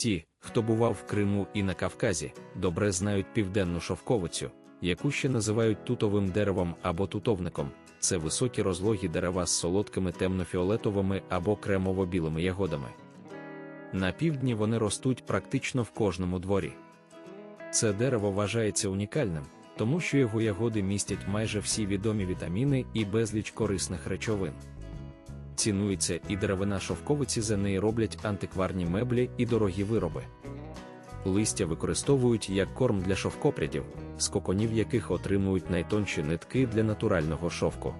Ті, хто бував в Криму і на Кавказі, добре знають південну шовковицю, яку ще називають тутовим деревом або тутовником. Це високі розлогі дерева з солодкими темнофіолетовими або кремово-білими ягодами. На півдні вони ростуть практично в кожному дворі. Це дерево вважається унікальним, тому що його ягоди містять майже всі відомі вітаміни і безліч корисних речовин. Цінується і деревина шовковиці за неї роблять антикварні меблі і дорогі вироби. Листя використовують як корм для шовкопрядів, з коконів яких отримують найтонші нитки для натурального шовку.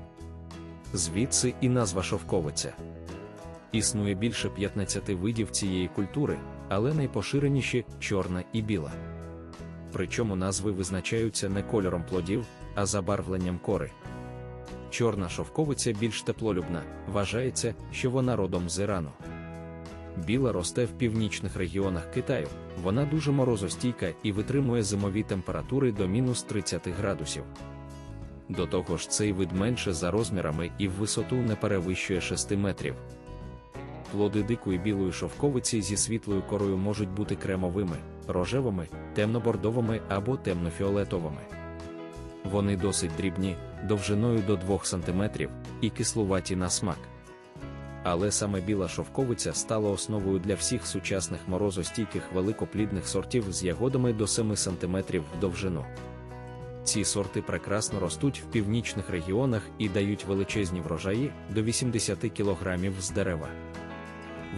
Звідси і назва шовковиця. Існує більше 15 видів цієї культури, але найпоширеніші чорна і біла. Причому назви визначаються не кольором плодів, а забарвленням кори. Чорна шовковиця більш теплолюбна, вважається, що вона родом з Ірану. Біла росте в північних регіонах Китаю, вона дуже морозостійка і витримує зимові температури до мінус 30 градусів. До того ж, цей вид менше за розмірами і в висоту не перевищує 6 метрів. Плоди дикої білої шовковиці зі світлою корою можуть бути кремовими, рожевими, темнобордовими або темнофіолетовими. Вони досить дрібні, довжиною до 2 см і кислуваті на смак. Але саме біла шовковиця стала основою для всіх сучасних морозостійких великоплідних сортів з ягодами до 7 см в довжину. Ці сорти прекрасно ростуть в північних регіонах і дають величезні врожаї до 80 кг з дерева.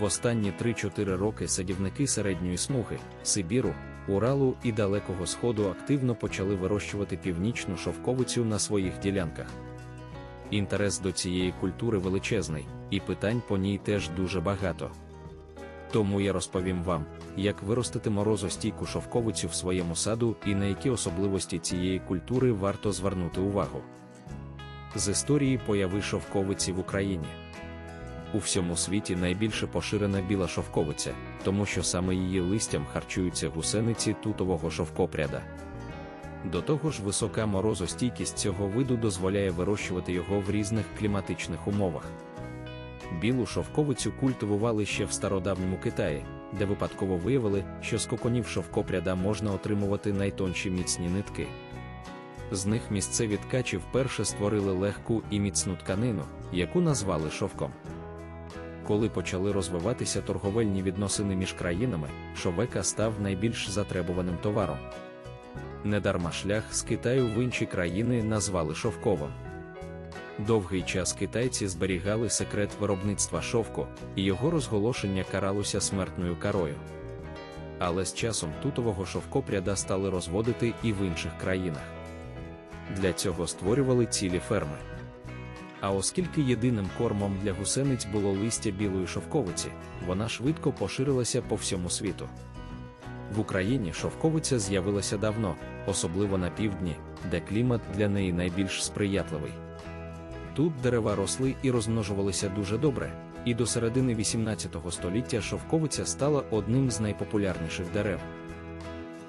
В останні 3-4 роки садівники середньої смуги, Сибіру, Уралу і Далекого Сходу активно почали вирощувати північну шовковицю на своїх ділянках. Інтерес до цієї культури величезний, і питань по ній теж дуже багато. Тому я розповім вам, як виростити морозостійку шовковицю в своєму саду і на які особливості цієї культури варто звернути увагу. З історії появи шовковиці в Україні. У всьому світі найбільше поширена біла шовковиця, тому що саме її листям харчуються гусениці тутового шовкопряда. До того ж, висока морозостійкість цього виду дозволяє вирощувати його в різних кліматичних умовах. Білу шовковицю культивували ще в стародавньому Китаї, де випадково виявили, що з коконів шовкопряда можна отримувати найтонші міцні нитки. З них місцеві ткачі вперше створили легку і міцну тканину, яку назвали шовком. Коли почали розвиватися торговельні відносини між країнами, шовека став найбільш затребуваним товаром. Недарма шлях з Китаю в інші країни назвали шовковим. Довгий час китайці зберігали секрет виробництва шовку, і його розголошення каралося смертною карою. Але з часом тутового шовкопряда стали розводити і в інших країнах. Для цього створювали цілі ферми. А оскільки єдиним кормом для гусениць було листя білої шовковиці, вона швидко поширилася по всьому світу. В Україні шовковиця з'явилася давно, особливо на півдні, де клімат для неї найбільш сприятливий. Тут дерева росли і розмножувалися дуже добре, і до середини 18 століття шовковиця стала одним з найпопулярніших дерев.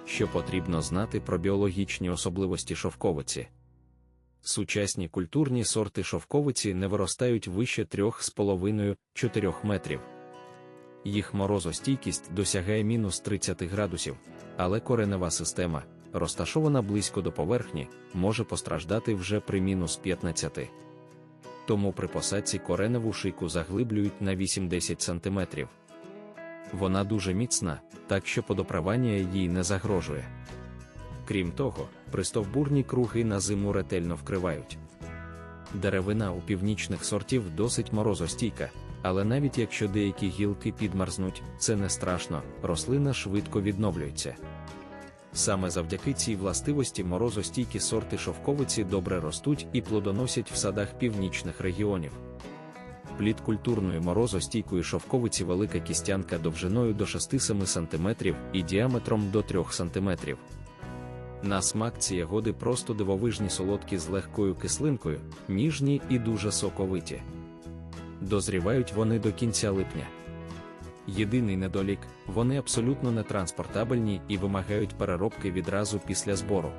Що потрібно знати про біологічні особливості шовковиці. Сучасні культурні сорти шовковиці не виростають вище 3,5-4 метрів. Їх морозостійкість досягає мінус 30 градусів, але коренева система, розташована близько до поверхні, може постраждати вже при мінус 15. Тому при посадці кореневу шийку заглиблюють на 8-10 см. Вона дуже міцна, так що подоправання їй не загрожує. Крім того, пристовбурні круги на зиму ретельно вкривають. Деревина у північних сортів досить морозостійка, але навіть якщо деякі гілки підмерзнуть, це не страшно, рослина швидко відновлюється. Саме завдяки цій властивості морозостійкі сорти шовковиці добре ростуть і плодоносять в садах північних регіонів. Плід культурної морозостійкої шовковиці велика кістянка довжиною до 6-7 см і діаметром до 3 см. На смак ці ягоди просто дивовижні солодкі з легкою кислинкою, ніжні і дуже соковиті. Дозрівають вони до кінця липня. Єдиний недолік вони абсолютно нетранспортабельні і вимагають переробки відразу після збору.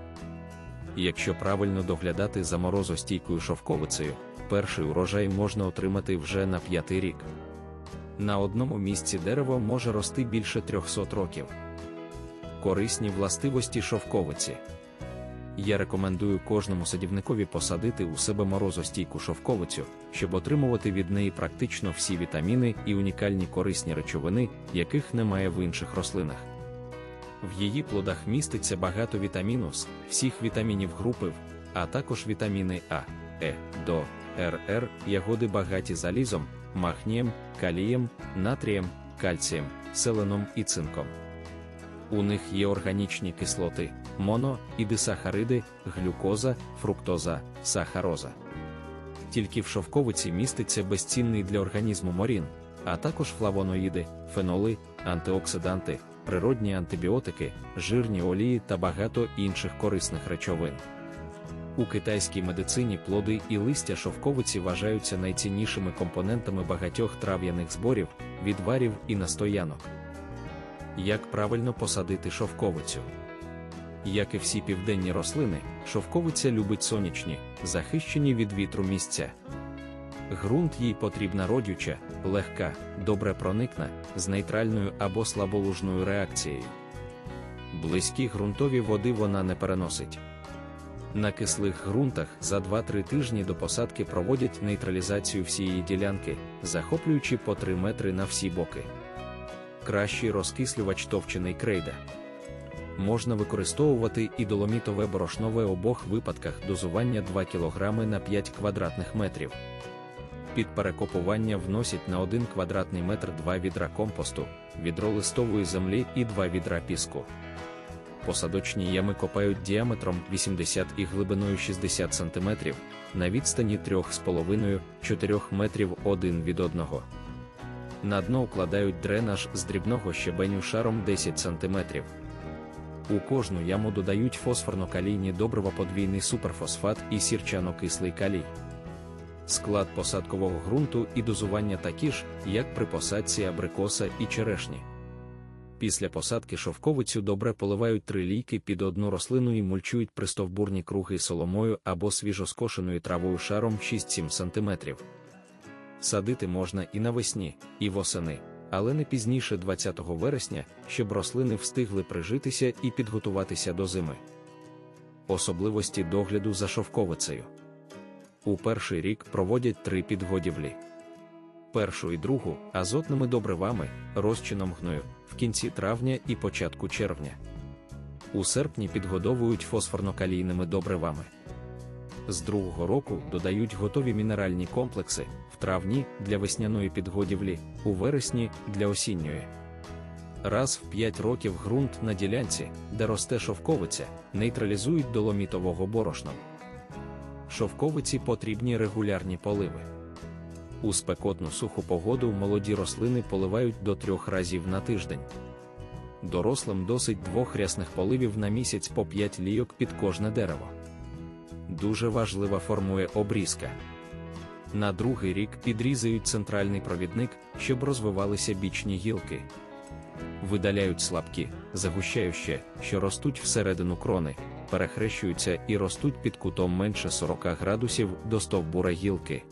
Якщо правильно доглядати за морозостійкою шовковицею, перший урожай можна отримати вже на п'ятий рік. На одному місці дерево може рости більше 300 років. Корисні властивості шовковиці. Я рекомендую кожному садівникові посадити у себе морозостійку шовковицю, щоб отримувати від неї практично всі вітаміни і унікальні корисні речовини, яких немає в інших рослинах. В її плодах міститься багато вітаміну С, всіх вітамінів групи а також вітаміни А, Е, До, РР, ягоди багаті залізом, магнієм, калієм, натрієм, кальцієм, селеном і цинком. У них є органічні кислоти, моно і дисахариди, глюкоза, фруктоза, сахароза. Тільки в шовковиці міститься безцінний для організму морін, а також флавоноїди, феноли, антиоксиданти, природні антибіотики, жирні олії та багато інших корисних речовин. У китайській медицині плоди і листя шовковиці вважаються найціннішими компонентами багатьох трав'яних зборів, відварів і настоянок. Як правильно посадити шовковицю? Як і всі південні рослини, шовковиця любить сонячні, захищені від вітру місця. Ґрунт їй потрібна родюча, легка, добре проникна, з нейтральною або слаболужною реакцією. Близькі ґрунтові води вона не переносить. На кислих ґрунтах за 2-3 тижні до посадки проводять нейтралізацію всієї ділянки, захоплюючи по 3 метри на всі боки. Кращий розкислювач товчений крейда. Можна використовувати і доломітове борошнове в обох випадках дозування 2 кг на 5 квадратних метрів. Під перекопування вносять на 1 квадратний метр 2 відра компосту, відро листової землі і 2 відра піску. Посадочні ями копають діаметром 80 і глибиною 60 см на відстані 3,5-4 метрів один від одного. На дно укладають дренаж з дрібного щебеню шаром 10 см. У кожну яму додають фосфорно-калійні добрива подвійний суперфосфат і сірчано-кислий калій. Склад посадкового ґрунту і дозування такі ж, як при посадці абрикоса і черешні. Після посадки шовковицю добре поливають три лійки під одну рослину і мульчують пристовбурні круги соломою або свіжоскошеною травою шаром 6-7 см. Садити можна і навесні, і восени, але не пізніше 20 вересня, щоб рослини встигли прижитися і підготуватися до зими. Особливості догляду за шовковицею. У перший рік проводять три підгодівлі. Першу і другу азотними добривами, розчином гною в кінці травня і початку червня. У серпні підгодовують фосфорно-калійними добривами. З другого року додають готові мінеральні комплекси в травні для весняної підгодівлі, у вересні для осінньої. Раз в 5 років ґрунт на ділянці, де росте шовковиця, нейтралізують доломітового борошном. Шовковиці потрібні регулярні поливи. У спекотну суху погоду молоді рослини поливають до трьох разів на тиждень. Дорослим досить двох рясних поливів на місяць по 5 лійок під кожне дерево. Дуже важлива формує обрізка. На другий рік підрізають центральний провідник, щоб розвивалися бічні гілки. Видаляють слабкі, загущаючі, що ростуть всередину крони, перехрещуються і ростуть під кутом менше 40 градусів до стовбура гілки.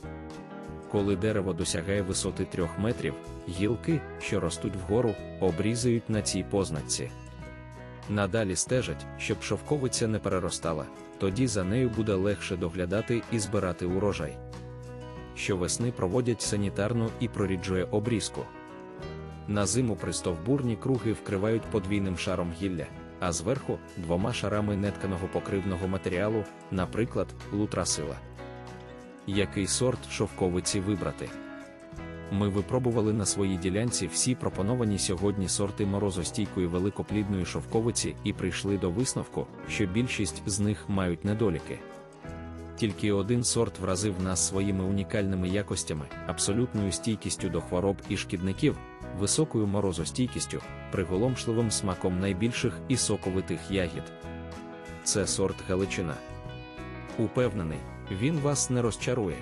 Коли дерево досягає висоти 3 метрів, гілки, що ростуть вгору, обрізають на цій позначці. Надалі стежать, щоб шовковиця не переростала, тоді за нею буде легше доглядати і збирати урожай. Щовесни проводять санітарну і проріджує обрізку. На зиму пристовбурні круги вкривають подвійним шаром гілля, а зверху двома шарами нетканого покривного матеріалу, наприклад, лутрасила. Який сорт шовковиці вибрати? Ми випробували на своїй ділянці всі пропоновані сьогодні сорти морозостійкої великоплідної шовковиці і прийшли до висновку, що більшість з них мають недоліки. Тільки один сорт вразив нас своїми унікальними якостями, абсолютною стійкістю до хвороб і шкідників, високою морозостійкістю, приголомшливим смаком найбільших і соковитих ягід. Це сорт Галичина. Упевнений, він вас не розчарує.